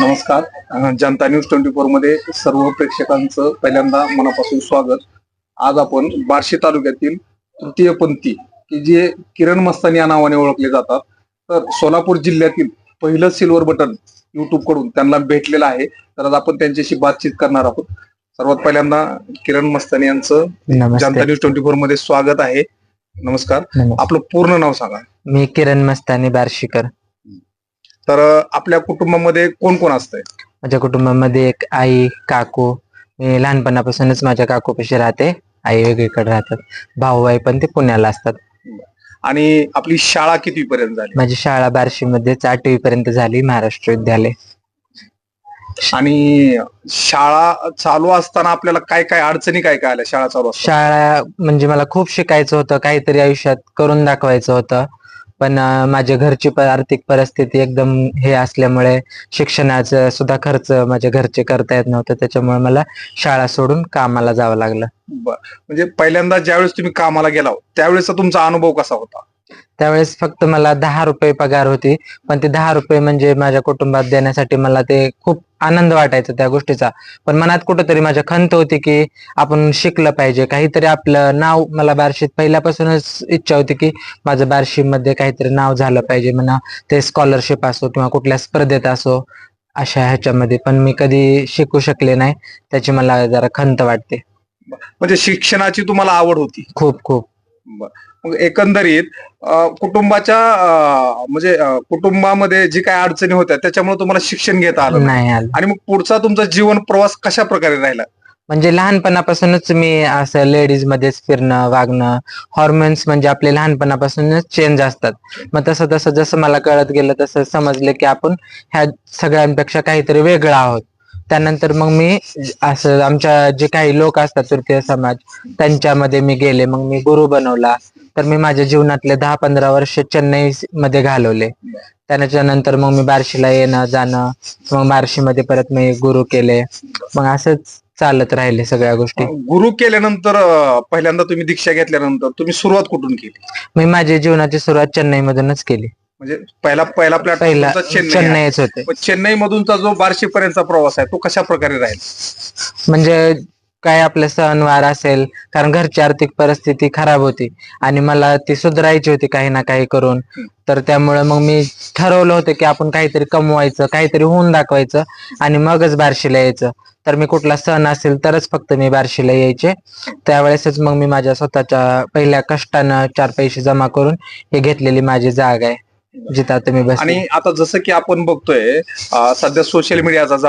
नमस्कार. जनता news twenty फोरमध्ये सर्व प्रेक्षकांचं पहिल्यांदा मनापासून स्वागत. आज आपण बार्शी तालुक्यातील तृतीयपंथी की जे किरण मस्तानी या नावाने ओळखले जातात तर सोलापूर जिल्ह्यातील पहिलं सिल्वर बटन युट्यूबकडून त्यांना भेटलेलं आहे. तर आज आपण त्यांच्याशी बातचीत करणार आहोत. सर्वात पहिल्यांदा किरण मस्तानी यांचं जनता न्यूज ट्वेंटी फोरमध्ये स्वागत आहे. नमस्कार. आपलं पूर्ण नाव सांगा. मी किरण मस्तानी बार्शीकर. तर आपल्या कुटुंबामध्ये कोण कोण असतंय? माझ्या कुटुंबामध्ये एक आई काकू. मी लहानपणापासूनच माझ्या काकूपाशी राहते. आई वेगळीकडे राहतात. भाऊ आई पण ते पुण्याला असतात. आणि आपली शाळा किती पर्यंत झाली? माझी शाळा बार्शी मध्येच आठवी पर्यंत झाली महाराष्ट्र विद्यालय. आणि शाळा चालू असताना आपल्याला काय काय अडचणी काय काय आल्या? शाळा चालू असताना? शाळा म्हणजे मला खूप शिकायचं होतं. काहीतरी आयुष्यात करून दाखवायचं होतं. पण माझ्या घरची आर्थिक परिस्थिती एकदम हे असल्यामुळे शिक्षणाचा सुद्धा खर्च माझ्या घरचे करता येत नव्हतं. त्याच्यामुळे मला शाळा सोडून कामाला जावं लागलं. म्हणजे पहिल्यांदा ज्यावेळेस तुम्ही कामाला गेला त्यावेळेसचा तुमचा अनुभव कसा होता? त्यावेळेस फक्त मला दहा रुपये पगार होती. पण ते दहा रुपये म्हणजे माझ्या कुटुंबात देण्यासाठी मला ते खूप आनंद वाटायचा त्या गोष्टीचा. पण मनात कुठंतरी माझ्या खंत होती की आपण शिकलं पाहिजे. काहीतरी आपलं नाव मला बार्शीत पहिल्यापासूनच इच्छा होती की माझं बार्शीमध्ये काहीतरी नाव झालं पाहिजे म्हणा. ते स्कॉलरशिप असो किंवा कुठल्या स्पर्धेत असो अशा ह्याच्यामध्ये. पण मी कधी शिकू शकले नाही. त्याची मला जरा खंत वाटते. म्हणजे शिक्षणाची तुम्हाला आवड होती. खूप खूप. मग एकंदरीत कुटुंबाच्या म्हणजे कुटुंबामध्ये जी काय अडचणी होत्या त्याच्यामुळे तुम्हाला शिक्षण घेता आलं नाही. नाही आलं. आणि मग पुढचा तुमचा जीवन प्रवास कशा प्रकारे राहिला? म्हणजे लहानपणापासूनच मी असं लेडीज मध्येच फिरणं वागणं हॉर्मोन्स म्हणजे आपले लहानपणापासूनच चेंज असतात. मग तसं तसं जसं मला कळत गेलं तसं समजलं की आपण ह्या सगळ्यांपेक्षा काहीतरी वेगळं आहोत. त्यानंतर मग मी असं आमच्या जे काही लोक असतात तृतीय समाज त्यांच्यामध्ये मी गेले. मग मी गुरु बनवला. तर मी माझ्या जीवनातले दहा पंधरा वर्ष चेन्नई मध्ये घालवले. त्याच्या नंतर मग मी बार्शीला येणं जाणं. मग बार्शीमध्ये परत मी गुरु केले. मग असंच चालत राहिले सगळ्या गोष्टी. गुरु केल्यानंतर पहिल्यांदा तुम्ही दीक्षा घेतल्यानंतर तुम्ही सुरुवात कुठून केली? मी माझी जीवनाची सुरुवात चेन्नई मधूनच केली. म्हणजे पहिला पहिला प्लॅटफॉर्म चेन्नई. चेन्नईच होते. चेन्नई मधूनचा जो बार्शी पर्यंतचा प्रवास आहे तो कशा प्रकारे राहील? म्हणजे काय आपले सणवार असेल कारण घरची आर्थिक परिस्थिती खराब होती आणि मला ती सुधारायची होती काही ना काही करून. तर त्यामुळे मग मी ठरवलं होतं की आपण काहीतरी कमवायचं काहीतरी होऊन दाखवायचं आणि मगच बार्शीला यायचं. तर मी कुठला सण असेल तरच फक्त मी बार्शीला यायचे. त्यावेळेसच मग मी माझ्या स्वतःच्या पहिल्या कष्टानं चार पैसे जमा करून हे घेतलेली माझी जागा आहे. जिथं आता मी बस आणि आता जसं की आपण बघतोय अं, सध्या सोशल मीडियाचा